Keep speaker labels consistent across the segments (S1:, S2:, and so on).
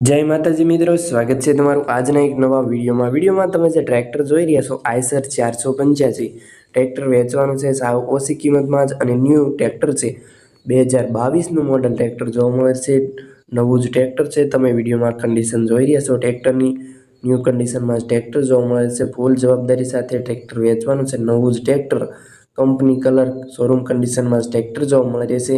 S1: જય માતાજી મિત્રો, સ્વાગત છે તમારું આજના એક નવા વિડીયોમાં. વિડીયોમાં તમે જે ટ્રેક્ટર જોઈ રહ્યા છો, આઈસર ચારસો પંચ્યાસી. ટ્રેક્ટર વેચવાનું છે, સાવ ઓછી કિંમતમાં જ અને ન્યૂ ટ્રેક્ટર છે. બે હજાર બાવીસનું મોડલ ટ્રેક્ટર જોવા મળે છે. નવું જ ટ્રેક્ટર છે, તમે વિડીયોમાં કન્ડિશન જોઈ રહ્યા છો. ટ્રેક્ટરની ન્યૂ કન્ડિશનમાં જ ટ્રેક્ટર જોવા મળે છે. ફૂલ જવાબદારી સાથે ટ્રેક્ટર વેચવાનું છે. નવું જ ટ્રેક્ટર કંપની કલર શોરૂમ કન્ડિશનમાં જ ટ્રેક્ટર જોવા મળે રહેશે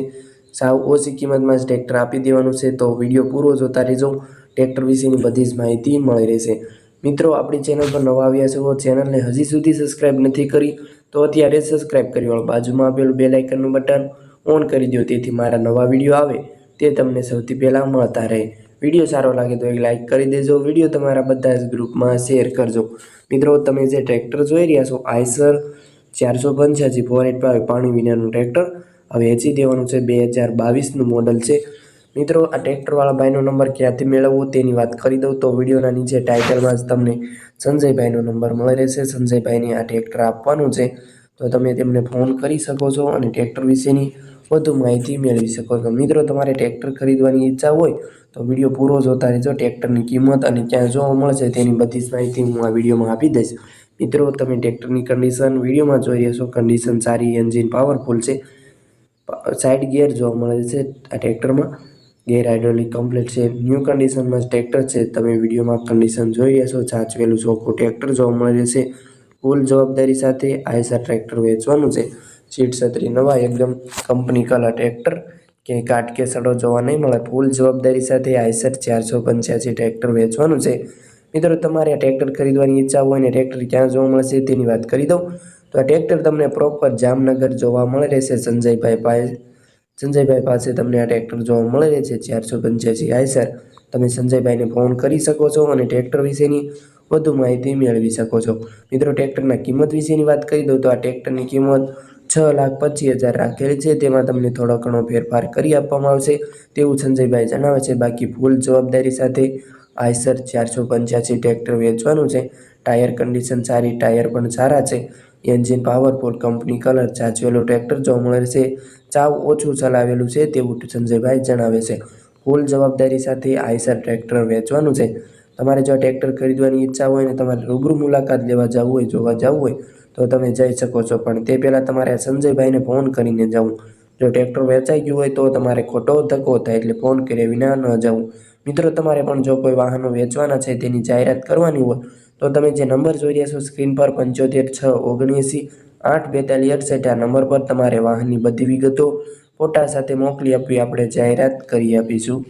S1: સાવ ઓછી કિંમતમાં જ ટ્રેક્ટર આપી દેવાનું છે, તો વીડિયો પૂરો જોતા રહેજો. ટ્રેક્ટર વિશેની બધી જ માહિતી મળી રહેશે. મિત્રો, આપણી ચેનલ પર નવા આવ્યા છો ચેનલને હજી સુધી સબસ્ક્રાઈબ નથી કરી, તો અત્યારે સબસ્ક્રાઇબ કરી વાળો. બાજુમાં આપેલું બે લાઇકનનું બટન ઓન કરી દો, તેથી મારા નવા વીડિયો આવે, તે તમને સૌથી પહેલાં મળતા રહે. વીડિયો સારો લાગે તો એક લાઇક કરી દેજો, વીડિયો તમારા બધા જ ગ્રુપમાં શેર કરજો. મિત્રો, તમે જે ટ્રેક્ટર જોઈ રહ્યા છો, આઈસર ચારસો પંચ્યાસી ફોર એટ પાણી વિનાનું ટ્રેક્ટર હવે વેચી દેવાનું છે બે હજાર બાવીસનું મોડલ છે. મિત્રો, આ ટ્રેક્ટરવાળા ભાઈનો નંબર ક્યાંથી મેળવવો તેની વાત કરી દઉં તો વિડીયોના નીચે ટાઇટલમાં જ તમને સંજયભાઈનો નંબર મળી રહેશે. સંજયભાઈને આ ટ્રેક્ટર આપવાનું છે. તો તમે તેમને ફોન કરી શકો છો અને ટ્રેક્ટર વિશેની વધુ માહિતી મેળવી શકો છો. મિત્રો, તમારે ટ્રેક્ટર ખરીદવાની ઈચ્છા હોય તો વીડિયો પૂરો જોતા રહેજો. ટ્રેક્ટરની કિંમત અને ક્યાં જોવા મળશે તેની બધી માહિતી હું આ વિડીયોમાં આપી દઈશ. મિત્રો, તમે ટ્રેક્ટરની કન્ડિશન વિડીયોમાં જોઈ રહ્યા છો. કન્ડિશન સારી એન્જિન પાવરફુલ છે. સાઇડ ગિયર જોવા મળે છે આ ટ્રેક્ટરમાં ગેર હાઇડ્રોલિક કમ્પ્લીટ છે. ન્યૂ કન્ડિશનમાં ટ્રેક્ટર છે. તમે વિડીયોમાં કન્ડિશન જોઈ હશો. સાચવેલું ચોખ્ખું ટ્રેક્ટર જોવા મળે છે ફૂલ જવાબદારી સાથે આયસા ટ્રેક્ટર વેચવાનું છે. સીટ છત્રી નવા, એકદમ કંપની કલર ટ્રેક્ટર કે કાટ કે સડો જોવા નહીં મળે. ફૂલ જવાબદારી સાથે આયસર ચારસો પંચ્યાસી ટ્રેક્ટર વેચવાનું છે. મિત્રો, તમારે આ ટ્રેક્ટર ખરીદવાની ઈચ્છા હોય ને ટ્રેક્ટર ક્યાં જોવા મળશે તેની વાત કરી દઉં. તો આ ટ્રેક્ટર તમને પ્રોપર જામનગર જોવા મળે રહેશે. સંજયભાઈ પાસે સંજયભાઈ પાસે તમને આ ટ્રેક્ટર જોવા મળે રહે છે ચારસો પંચ્યાસી આઈસર. તમે સંજયભાઈને ફોન કરી શકો છો અને ટ્રેક્ટર વિશેની વધુ માહિતી મેળવી શકો છો. મિત્રો, ટ્રેક્ટરના કિંમત વિશેની વાત કરી દઉં તો આ ટ્રેક્ટરની કિંમત છ લાખ પચીસ હજાર રાખેલી છે. તેમાં તમને થોડો ઘણો ફેરફાર કરી આપવામાં આવશે તેવું સંજયભાઈ જણાવે છે. બાકી ફૂલ જવાબદારી સાથે આઈસર ચારસો પંચ્યાસી ટ્રેક્ટર વેચવાનું છે. ટાયર કન્ડિશન સારી ટાયર પણ સારા છે. એન્જિન પાવરફુલ કંપની કલર ચાચવેલું ટ્રેક્ટર જોવા મળે છે, ચાવ ઓછું ચલાવેલું છે તેવું સંજયભાઈ જણાવે છે. ફૂલ જવાબદારી સાથે આઈસર ટ્રેક્ટર વેચવાનું છે. તમારે જો ટ્રેક્ટર ખરીદવાની ઈચ્છા હોય ને તમારે રૂબરૂ મુલાકાત લેવા જવું હોય, જોવા જવું હોય, તો તમે જઈ શકો છો. પણ તે પહેલાં તમારે સંજયભાઈને ફોન કરીને જવું. જો ટ્રેક્ટર વેચાઈ ગયું હોય તો તમારે ખોટો ધક્કો થાય એટલે ફોન કર્યા વિના ન જવું. મિત્રો, તમારે પણ જો કોઈ વાહનો વેચવાના છે તેની જાહેરાત કરવાની હોય તો તમે જે નંબર જોઈ રહ્યા છો, સ્ક્રીન પર પંચોતેર છ ઓગણએંસી આઠ બેતાલીસ અડસઠ, આ નંબર પર તમારે વાહનની બધી વિગતો ફોટા સાથે મોકલી આપવી આપણે જાહેરાત કરી આપીશું.